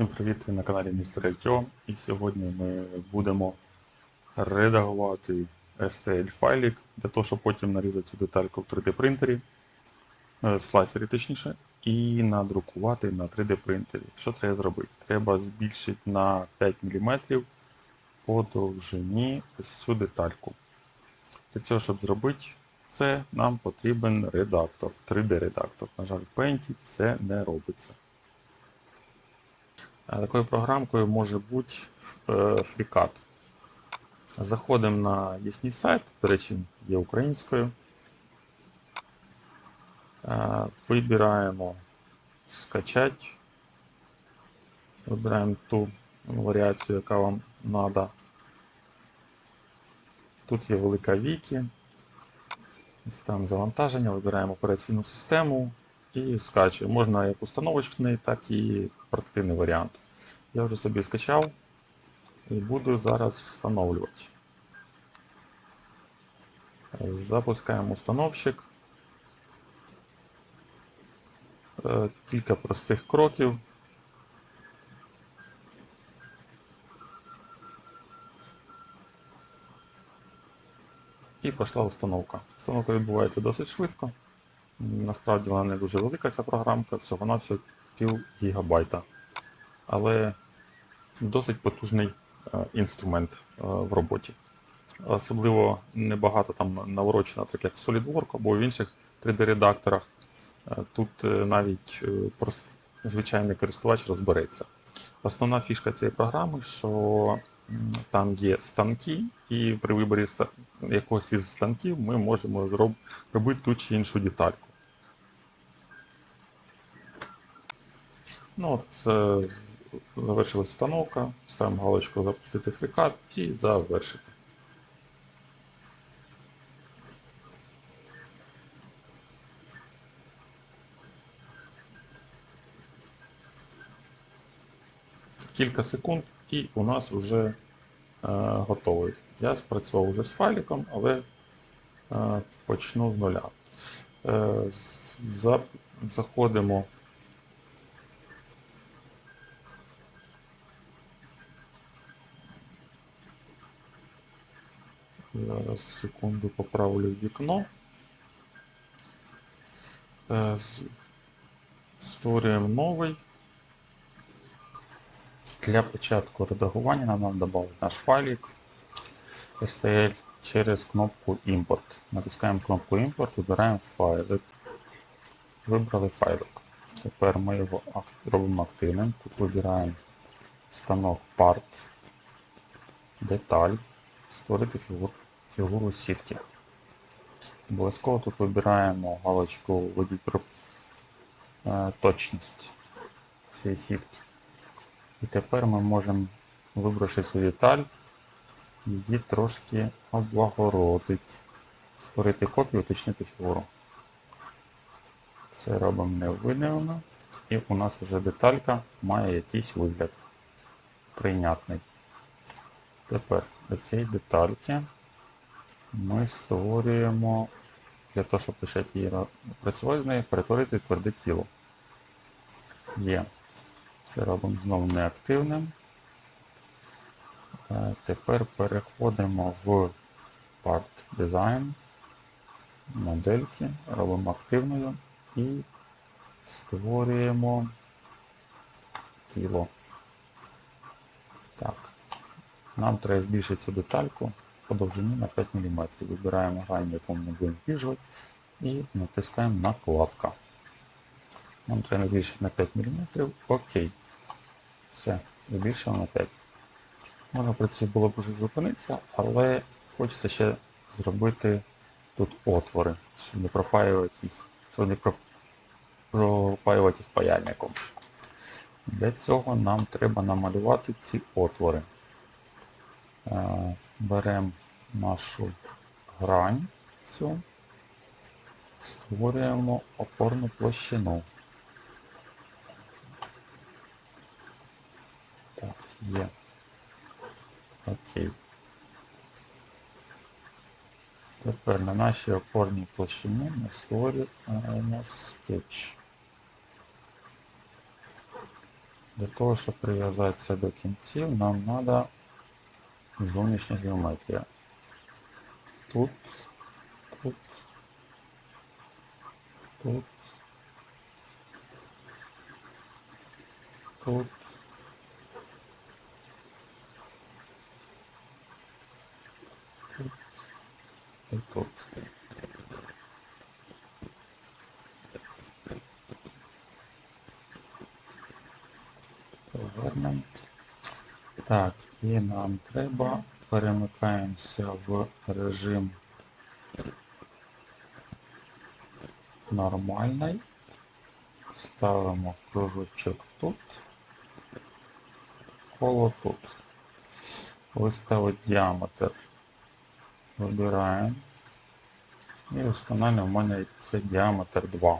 Всім привіт! Ви на каналі Містер Альтьо. І сьогодні ми будемо редагувати STL файлик для того, щоб потім нарізати цю детальку в 3D принтері, е, в слайсері точніше, і надрукувати на 3D принтері. Що треба зробити? Треба збільшити на 5 мм по довжині ось цю детальку. Для цього, щоб зробити це, нам потрібен редактор, 3D-редактор. На жаль, в Paint це не робиться. Такою програмкою може бути е, FreeCAD. Заходимо на їхній сайт, до речі, є українською. Е, Вибираємо скачати. Вибираємо ту варіацію, яка вам треба. Тут є велика вікі. Ставимо завантаження, вибираємо операційну систему і скачуємо. Можна як установочний, так і портативний варіант. Я вже собі скачав і буду зараз встановлювати. Запускаємо установщик. Е, Кілька простих кроків. І пішла установка. Установка відбувається досить швидко. Насправді вона не дуже велика ця програмка, всього на все пів гігабайта. Але досить потужний е, інструмент е, в роботі. Особливо небагато там наворочено, так як в SolidWorks або в інших 3D-редакторах. Е, Тут навіть прост, звичайний користувач розбереться. Основна фішка цієї програми, що там є станки, і при виборі якогось із станків ми можемо робити ту чи іншу детальку. Ну, от, е, завершилась установка, ставимо галочку запустити фрикат і завершити. Кілька секунд і у нас вже е, готовий. Я спрацював вже з файликом, але е, почну з нуля. Е, за, заходимо Зараз секунду поправлю вікно. Е, Створюємо новий. Для початку редагування нам треба наш файлик STL через кнопку Import. Натискаємо кнопку Import, вибираємо файлик. Вибрали файлик. Тепер ми його робимо активним. Тут вибираємо станок Part, деталь, створити фігуру сітки. Обов'язково тут вибираємо галочку «Введіть про е, точність цієї сітки. І тепер ми можемо, вибравши цю деталь, її трошки облагородити, створити копію, уточнити фігуру. Це робимо невидимими, і у нас вже деталька має якийсь вигляд прийнятний. Тепер до цієї детальки ми створюємо для того, щоб почати її працювати з нею, перетворити тверде тіло. Є. Це робимо знову неактивним. Е, Тепер переходимо в Part Design, модельки, робимо активною і створюємо тіло. Так. Нам треба збільшити цю детальку по довжині на 5 мм. Вибираємо грань, яку ми будемо збільшувати, і натискаємо накладка. Нам треба збільшити на 5 мм. Окей. Все, збільшимо на 5. Можна при цій було б вже зупинитися, але хочеться ще зробити тут отвори, щоб не пропаювати їх, щоб не пропаювати їх паяльником. Для цього нам треба намалювати ці отвори. Е, Беремо нашу грань цю, створюємо опорну площину. Так, є. Окей. Тепер на нашій опорній площині ми створюємо скетч. Для того, щоб прив'язатися до кінців, нам треба зовнішня геометрія. Тут, тут, тут, тут. Тут і тут. Так, і нам треба перемикаємося в режим нормальний. Ставимо кружочок тут, коло тут. Виставить діаметр. Вибираємо. І встановлюємо в мене це діаметр 2.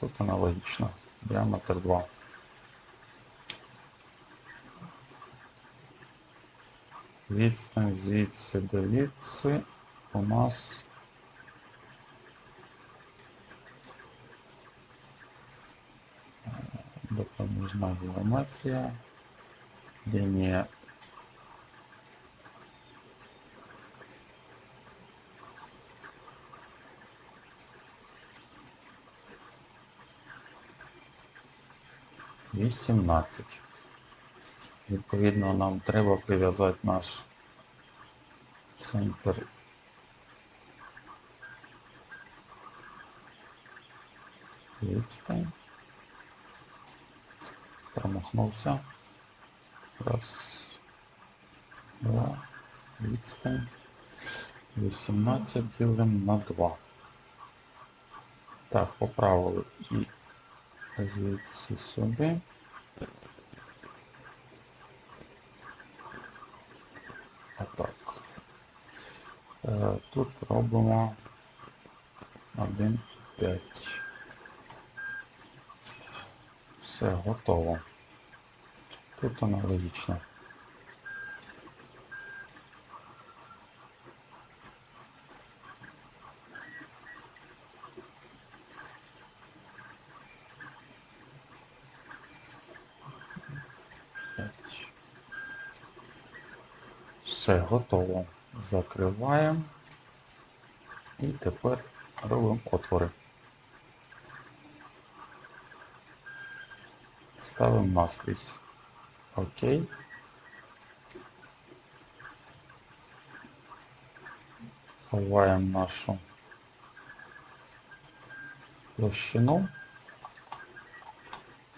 Тут аналогічно. Діаметр 2. Відстань звідси до відси у нас е, допоміжна геометрія, лінія вісімнадцять. Відповідно, нам треба прив'язати наш центр відстань. Промахнувся. Раз, два, відстань. 18 ділимо на 2. Так, поправили і звідси сюди. Отак. Тут робимо 1,5. Все, готово. Тут аналогічно. Все готово. Закриваємо. І тепер робимо отвори. Ставимо наскрізь. Окей. Ховаємо нашу площину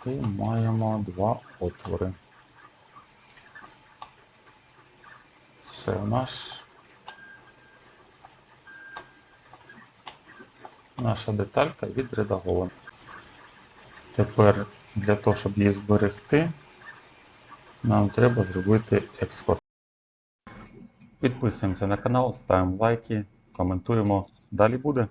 і маємо два отвори. Все, нас наша деталька відредагована. Тепер для того, щоб її зберегти, нам треба зробити експорт. Підписуємося на канал, ставимо лайки, коментуємо. Далі буде.